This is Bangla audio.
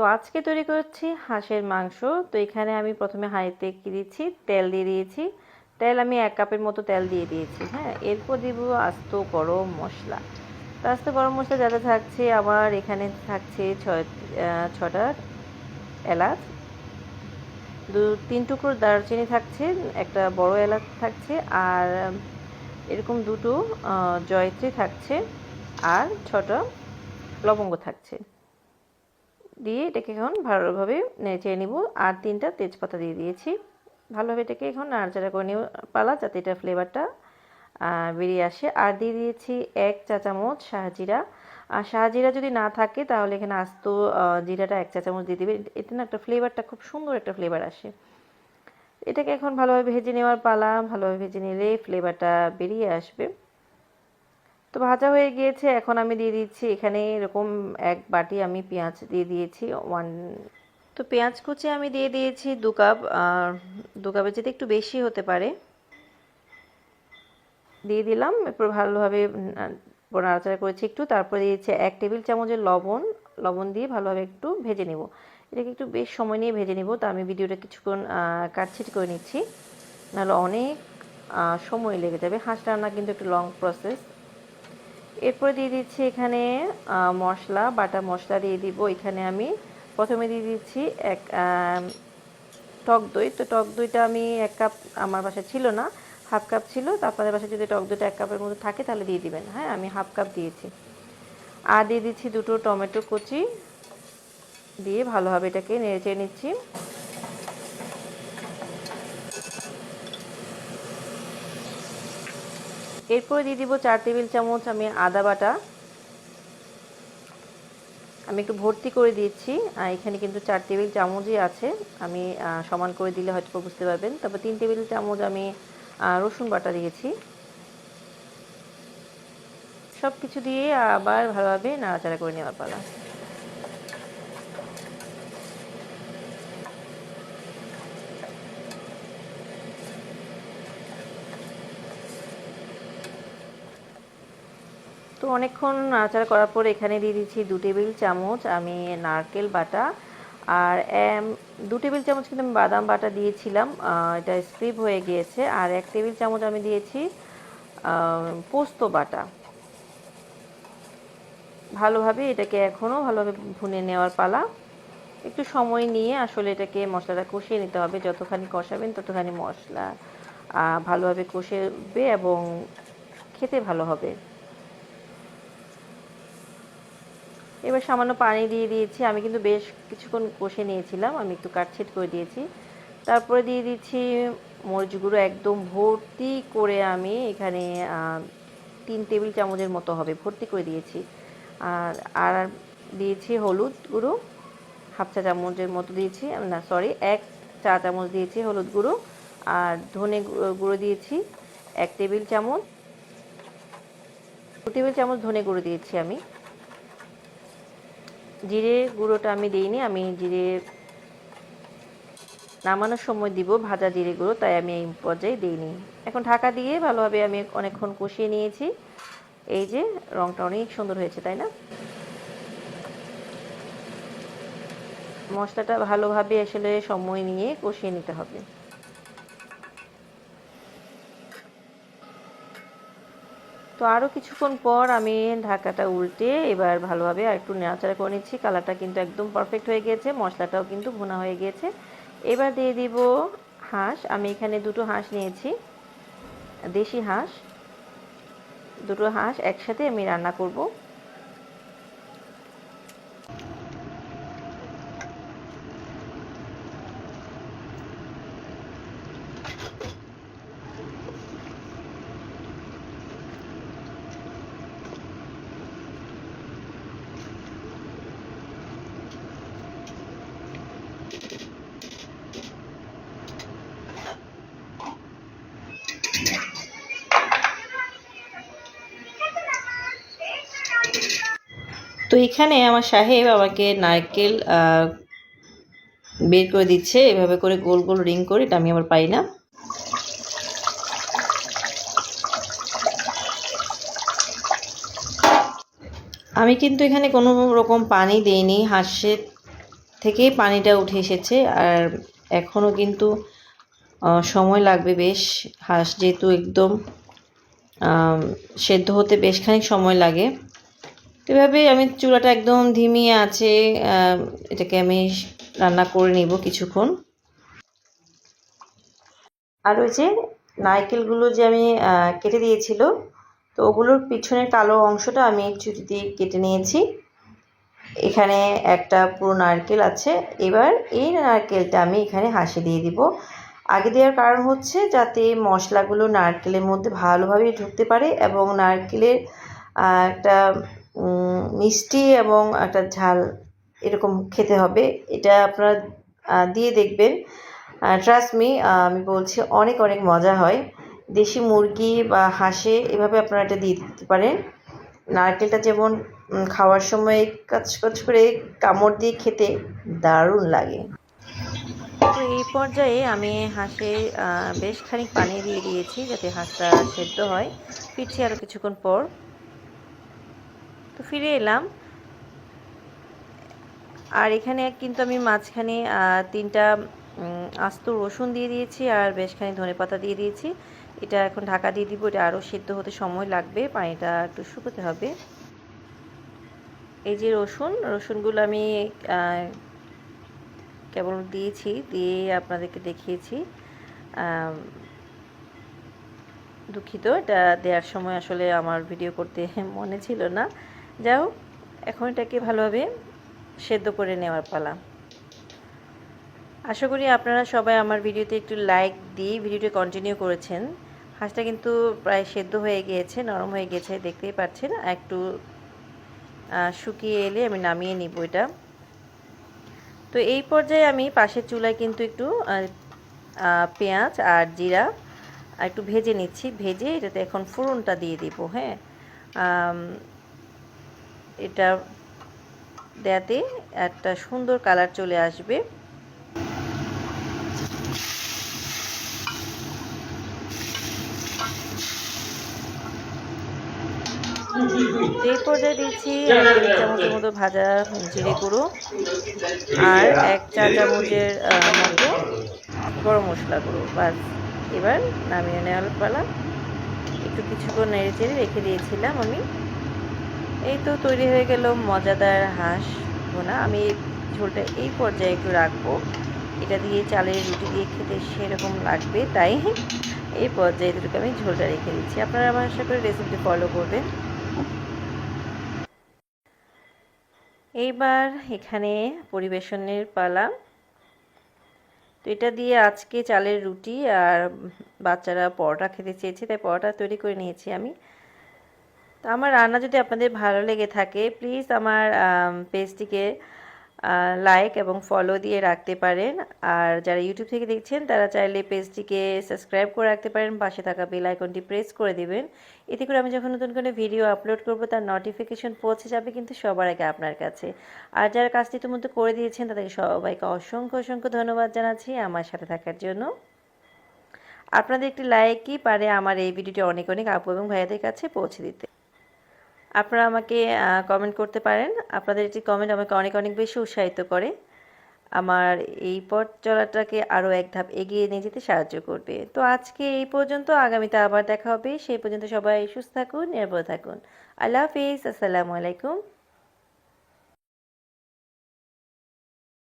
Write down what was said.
তো আজকে তৈরি করছি হাঁসের মাংস। তো এখানে আমি প্রথমে হাঁড়িতে কি দিচ্ছি? তেল দিয়ে দিয়েছি। তেল আমি এক কাপের মতো তেল দিয়ে দিয়েছি হ্যাঁ? এরপর দিব আস্ত গরম মশলা। তো আস্ত গরম মশলা যাতে থাকছে, আমার এখানে থাকছে ছয় ছটা এলাচ। দু, তিন টুকরো দারচিনি থাকছে, একটা বড় এলাচ থাকছে, আর এরকম দুটো জয়ত্রী থাকছে, আর ছটা লবঙ্গ থাকছে। দিয়ে এটাকে এখন ভালোভাবে নেড়ে নিব। আর তিনটা তেজপাতা দিয়ে দিয়েছি। ভালোভাবে এটাকে এখন নাড়াচাড়া করে নিব পালা যাতে এটা ফ্লেভারটা বেরিয়ে আসে। আর দিয়ে দিয়েছি এক চা চামচ শাহজিরা আর শাহজিরা যদি না থাকে তাহলে এখানে আস্ত জিরাটা এক চা চামচ দিয়ে দিবে এতে না একটা ফ্লেভারটা খুব সুন্দর একটা ফ্লেভার আসে। এটাকে এখন ভালোভাবে ভেজে নেওয়ার পালা, ভালোভাবে ভেজে নিলে ফ্লেভারটা বেরিয়ে আসবে। তো ভাজা হয়ে গিয়েছে, এখন আমি দিয়ে দিচ্ছি এখানে এরকম এক বাটি আমি পেঁয়াজ দিয়ে দিয়েছি ওয়ান তো পেঁয়াজ কুচি আমি দিয়ে দিয়েছি দু কাপ, আর দু কাপের যেতে একটু বেশি হতে পারে। দিয়ে দিলাম, এরপর ভালোভাবে নাড়াচাড়া করেছি একটু, তারপরে দিয়েছি এক টেবিল চামচের লবণ লবণ দিয়ে ভালোভাবে একটু ভেজে নেব। এটাকে একটু বেশ সময় নিয়ে ভেজে নেব, তো আমি ভিডিওটা কিছুক্ষণ কাটছিট করে নিচ্ছি। নাহলে অনেক সময় লেগে যাবে। হাঁস রান্না কিন্তু একটু লং প্রসেস এরপরে দিয়ে দিচ্ছি এখানে মশলা, বাটা মশলা দিয়ে দিব। এখানে আমি প্রথমে দিয়ে দিচ্ছি এক টক দই। তো টক দইটা আমি এক কাপ আমার বাসায় ছিল না, হাফ কাপ ছিল। তো আপনাদের বাসায় যদি টক দইটা এক কাপের মধ্যে থাকে, তাহলে দিয়ে দিবেন। হ্যাঁ আমি হাফ কাপ দিয়েছি। আর দিয়ে দিচ্ছি দুটো টমেটো কুচি দিয়ে ভালোভাবে এটাকে নেড়ে চেড়ে নিচ্ছি। এরপরে দিয়ে দিব চার টেবিল চামচ আমি আদা বাটা। আমি একটু ভর্তি করে দিয়েছি, আর এখানে কিন্তু চার টেবিল চামচই আছে। আমি সমান করে দিলে হয়তো বুঝতে পারবেন। তারপর তিন টেবিল চামচ আমি রসুন বাটা দিয়েছি। সব কিছু দিয়ে আবার ভালোভাবে নাড়াচাড়া করে নেওয়ার পালা। অনেকক্ষণ নাড়াচাড়া করার পর এখানে দিয়ে দিচ্ছি দু টেবিল চামচ আমি নারকেল বাটা আর দু টেবিল চামচ কিন্তু আমি বাদাম বাটা দিয়েছিলাম এটা স্ক্রিপ হয়ে গিয়েছে। আর এক টেবিল চামচ আমি দিয়েছি পোস্ত বাটা। ভালোভাবে এটাকে এখনও ভালোভাবে ভুনে নেওয়ার পালা। একটু সময় নিয়ে আসলে এটাকে মশলাটা কষিয়ে নিতে হবে। যতখানি কষাবেন ততখানি মশলা ভালোভাবে কষেবে এবং খেতে ভালো হবে। এবার সামান্য পানি দিয়ে দিয়েছি। আমি কিন্তু বেশ কিছুক্ষণ কষে নিয়েছিলাম। আমি একটু কাটছেট করে দিয়েছি। তারপরে দিয়ে দিচ্ছি মরিচ গুঁড়ো একদম ভর্তি করে আমি এখানে তিন টেবিল চামচের মতো হবে, ভর্তি করে দিয়েছি। আর আর দিয়েছি হলুদ গুঁড়ো, হাফ চা চামচের মতো দিয়েছি। না সরি এক চা চামচ দিয়েছি হলুদ গুঁড়ো। আর ধনে গুঁড়ো দিয়েছি এক টেবিল চামচ। দু টেবিল চামচ ধনে গুঁড়ো দিয়েছি আমি। জিরে গুঁড়োটা আমি দিইনি, আমি জিরে নামানোর সময় দিব ভাজা জিরে গুঁড়ো, তাই আমি এই পর্যায়ে দিইনি। এখন ঢাকা দিয়ে ভালোভাবে আমি অনেকক্ষণ কষিয়ে নিয়েছি। এই যে রংটা অনেক সুন্দর হয়েছে, তাই না? মশলাটা ভালোভাবে আসলে সময় নিয়ে কষিয়ে নিতে হবে। তো আরও কিছুক্ষণ পর আমি ঢাকাটা উল্টে এবার ভালোভাবে আর একটু নেড়াচাড়া করে নিচ্ছি। কালারটা কিন্তু একদম পারফেক্ট হয়ে গিয়েছে মশলাটাও কিন্তু ভুনা হয়ে গিয়েছে এবার দিয়ে দিব হাঁস, আমি এখানে দুটো হাঁস নিয়েছি, দেশি হাঁস। দুটো হাঁস একসাথে আমি রান্না করব। এখানে আমার সাহেব আমাকে নারকেল বের করে দিচ্ছে। এভাবে করে গোল গোল রিং করে এটা আমি আবার পাই না। আমি কিন্তু এখানে কোনো রকম পানি দেইনি। হাঁসের থেকেই পানিটা উঠে এসেছে। আর এখনও কিন্তু সময় লাগবে বেশ। হাঁস যেহেতু একদম সেদ্ধ হতে বেশ খানিক সময় লাগে। তো এভাবে আমি চুলাটা একদম ধিমিয়ে আছে এটাকে আমি রান্না করে নিব কিছুক্ষণ। আর ওই যে নারকেলগুলো যে আমি কেটে দিয়েছিল, তো ওগুলোর পিছনের কালো অংশটা আমি ছুরি দিয়ে কেটে নিয়েছি। এখানে একটা পুরো নারকেল আছে, এবার এই নারকেলটা আমি এখানে হাসি দিয়ে দিব। আগে দেওয়ার কারণ হচ্ছে যাতে মশলাগুলো নারকেলের মধ্যে ভালোভাবে ঢুকতে পারে এবং নারকেলের একটা মিষ্টি এবং একটা ঝাল এরকম খেতে হবে। এটা আপনারা দিয়ে দেখবেন। ট্রাস্ট মি আমি বলছি অনেক অনেক মজা হয়। দেশি মুরগি বা হাঁসে এভাবে আপনারা এটা দিয়ে দিতে পারেন। নারকেলটা যেমন খাওয়ার সময় কাচ কাচ করে কামড় দিয়ে খেতে দারুণ লাগে। তো এই পর্যায়ে আমি হাঁসে বেশ খানিক পানি দিয়ে দিয়েছি যাতে হাঁসটা সেদ্ধ হয়। ফিরছি আরও কিছুক্ষণ পর। তো ফিরে এলাম। আর এখানে কিন্তু আমি মাঝখানে তিনটা আস্ত রসুন দিয়ে দিয়েছি আর বেশখানি ধনে পাতা দিয়ে দিয়েছি। এটা এখন ঢাকা দিয়ে দিব, এটা আরও সেদ্ধ হতে সময় লাগবে, পানিটা একটু শুকোতে হবে। এই যে রসুন, রসুনগুলো আমি কেবল দিয়েছি, দিয়ে আপনাদেরকে দেখিয়েছি। দুঃখিত, এটা দেওয়ার সময় আসলে আমার ভিডিও করতে মনে ছিল না। যাও, এখন এটাকে ভালোভাবে সেদ্ধ করে নেওয়ার পালা। আশা করি আপনারা সবাই আমার ভিডিওতে একটু লাইক দিয়ে ভিডিওটি কন্টিনিউ করেছেন। হাঁসটা কিন্তু প্রায় সেদ্ধ হয়ে গিয়েছে, নরম হয়ে গেছে দেখতেই পাচ্ছেন। একটু শুকিয়ে এলে আমি নামিয়ে নিব এটা। তো এই পর্যায়ে আমি পাশের চুলায় কিন্তু একটু পেঁয়াজ আর জিরা একটু ভেজে নিচ্ছি। ভেজে এটাতে এখন ফোড়নটা দিয়ে দিব হ্যাঁ। এটা দেয়াতে একটা সুন্দর কালার চলে আসবে। এই পর্যায়ে দিচ্ছি চামচের মতো ভাজা জিরে গুঁড়ো আর এক চা চামচের মতো গরম মশলা গুঁড়ো। বাস, এবার নামিয়ে নেওয়ার পালা। একটু কিছুক্ষণ নেড়ে চেড়ে রেখে দিয়েছিলাম আমি। এই তো তৈরি হয়ে গেল মজাদার হাঁস ভোনা। আমি ঝোলটা এই পর্যায়ে একটু রাখব। এটা দিয়ে চালের রুটি দিয়ে খেতে সেরকম লাগবে, তাই এই পর্যায়ে এটুকু আমি ঝোলটা রেখে দিচ্ছি। আপনারা আমার আশা করে রেসিপিটি ফলো করবেন। এইবার এখানে পরিবেশনের পালা। তো এটা দিয়ে আজকে চালের রুটি আর বাচ্চারা পরোটা খেতে চেয়েছে, তাই পরোটা তৈরি করে নিয়েছি আমি। তো আমার রান্না যদি আপনাদের ভালো লেগে থাকে প্লিজ আমার পেজটিকে লাইক এবং ফলো দিয়ে রাখতে পারেন। আর যারা ইউটিউব থেকে দেখছেন, তারা চাইলে পেজটিকে সাবস্ক্রাইব করে রাখতে পারেন। পাশে থাকা বেল আইকনটি প্রেস করে দিবেন। এতে করে আমি যখন নতুন কোনো ভিডিও আপলোড করব, তার নোটিফিকেশন পৌঁছে যাবে কিন্তু সবার আগে আপনার কাছে। আর যারা কাজটি ইতিমধ্যে করে দিয়েছেন, তাদেরকে সবাইকে অসংখ্য অসংখ্য ধন্যবাদ জানাচ্ছি আমার সাথে থাকার জন্য। আপনাদের একটি লাইকই পারে আমার এই ভিডিওটি অনেক অনেক আপু এবং ভাইয়াদের কাছে পৌঁছে দিতে। আপনারা আমাকে কমেন্ট করতে পারেন। আপনাদের একটি কমেন্ট আমাকে অনেক অনেক বেশি উৎসাহিত করে। আমার এই পথ চলাটাকে আরও এক ধাপ এগিয়ে নিয়ে যেতে সাহায্য করবে। তো আজকে এই পর্যন্ত, আগামীতে আবার দেখা হবে। সেই পর্যন্ত সবাই সুস্থ থাকুন, নিরাপদ থাকুন। আল্লাহ হাফিজ। আসসালামু আলাইকুম।